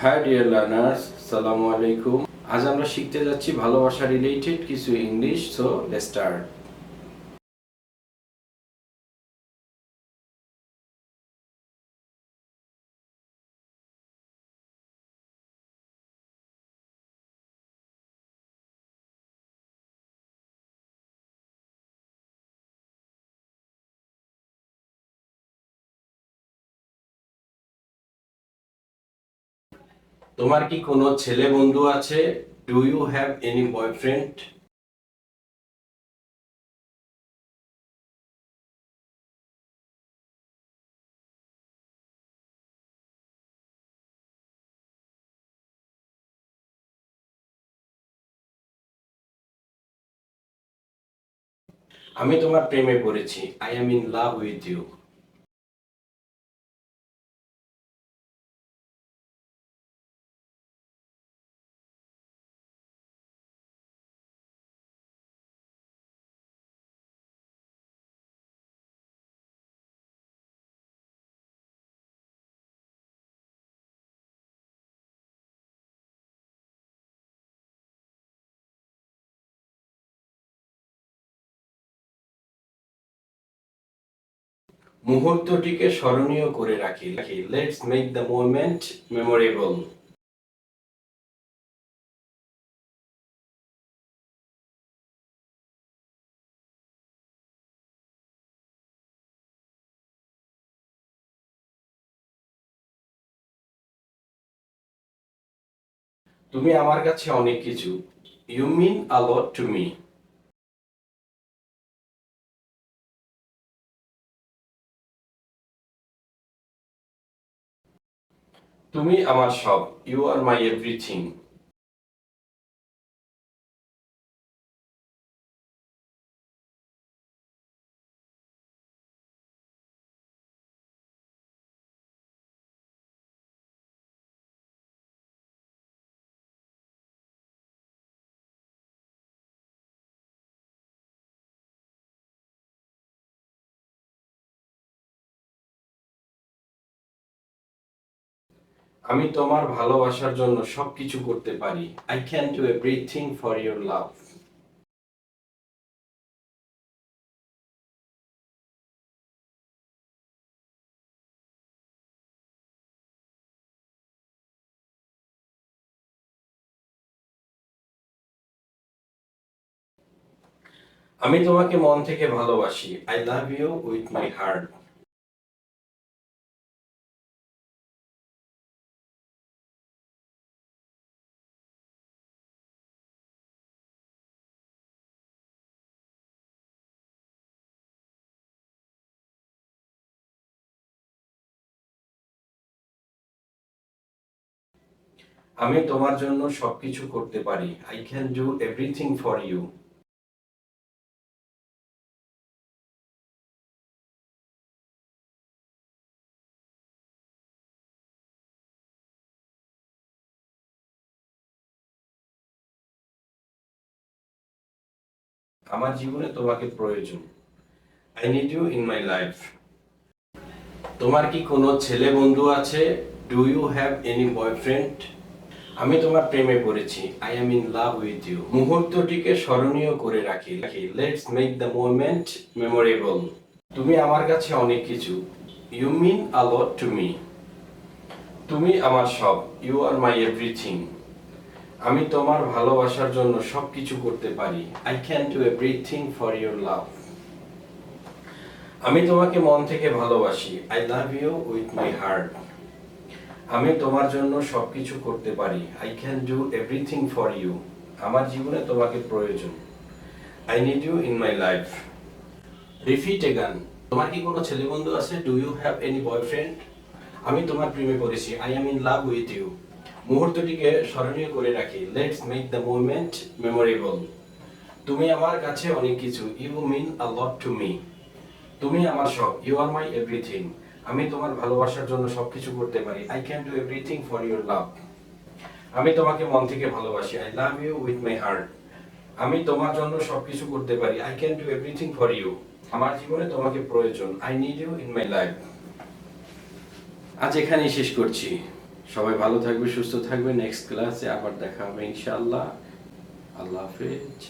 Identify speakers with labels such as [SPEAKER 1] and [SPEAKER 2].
[SPEAKER 1] হ্যাঁ dear learners সালামু আলাইকুম আজ আমরা শিখতে যাচ্ছি ভালোবাসা রিলেটেড কিছু ইংলিশ সো লেটস স্টার্ট তোমার কি কোনো ছেলে বন্ধু আছে? Do you have any boyfriend আমি তোমার প্রেমে পড়েছি। I am in love with you মুহূর্তটিকে স্মরণীয় করে রাখি। Let's make the moment memorable তুমি আমার কাছে অনেক কিছু। You mean a lot to me তুমি আমার সব ইউ আর মাই এভরিথিং আমি তোমার ভালোবাসার জন্য সবকিছু করতে পারি। I can do everything for your love আমি তোমাকে মন থেকে ভালোবাসি। I love you with my heart আমি তোমার জন্য সবকিছু করতে পারি। I can do everything for you আমার জীবনে তোমাকে প্রয়োজন। I need you in my life তোমার কি কোনো ছেলে বন্ধু আছে? Do you have any boyfriend আমি তোমার প্রেমে পড়েছি। I am in love with you মুহূর্তটিকে স্মরণীয় করে রাখি। Let's make the moment memorable তুমি আমার কাছে অনেক কিছু। You mean a lot to me তুমি আমার সব। ইউ আর মাই এভরিথিং আমি তোমার ভালোবাসার জন্য সবকিছু করতে পারি। I can do everything for your love আমি তোমাকে মন থেকে ভালোবাসি। I love you with my heart আমি তোমার জন্য সবকিছু করতে পারি। I can do everything for you আমার জীবনে তোমাকে প্রয়োজন। I need you in my life repeat again তোমার কি কোনো ছেলে বন্ধু আছে? Do you have any boyfriend আমি তোমার প্রেমে পড়েছি। I am in love with you মুহূর্তটিকে স্মরণীয় করে রাখি। Let's make the movement memorable তুমি আমার কাছে অনেক কিছু। You mean a lot to me তুমি আমার সব। ইউ আর মাই এভরিথিং আমি তোমার ভালোবাসার জন্য সবকিছু করতে পারি। I can do everything for your love আমি তোমাকে মন থেকে ভালোবাসি। I love you with my heart আমি তোমার জন্য সবকিছু করতে পারি। I can do everything for you আমার জীবনে তোমাকে প্রয়োজন। I need you in my life আজ এখানেই শেষ করছি। সবাই ভালো থাকবে, সুস্থ থাকবে। নেক্সট ক্লাসে আবার দেখা হবে, ইনশাআল্লাহ। আল্লাহ হাফেজ।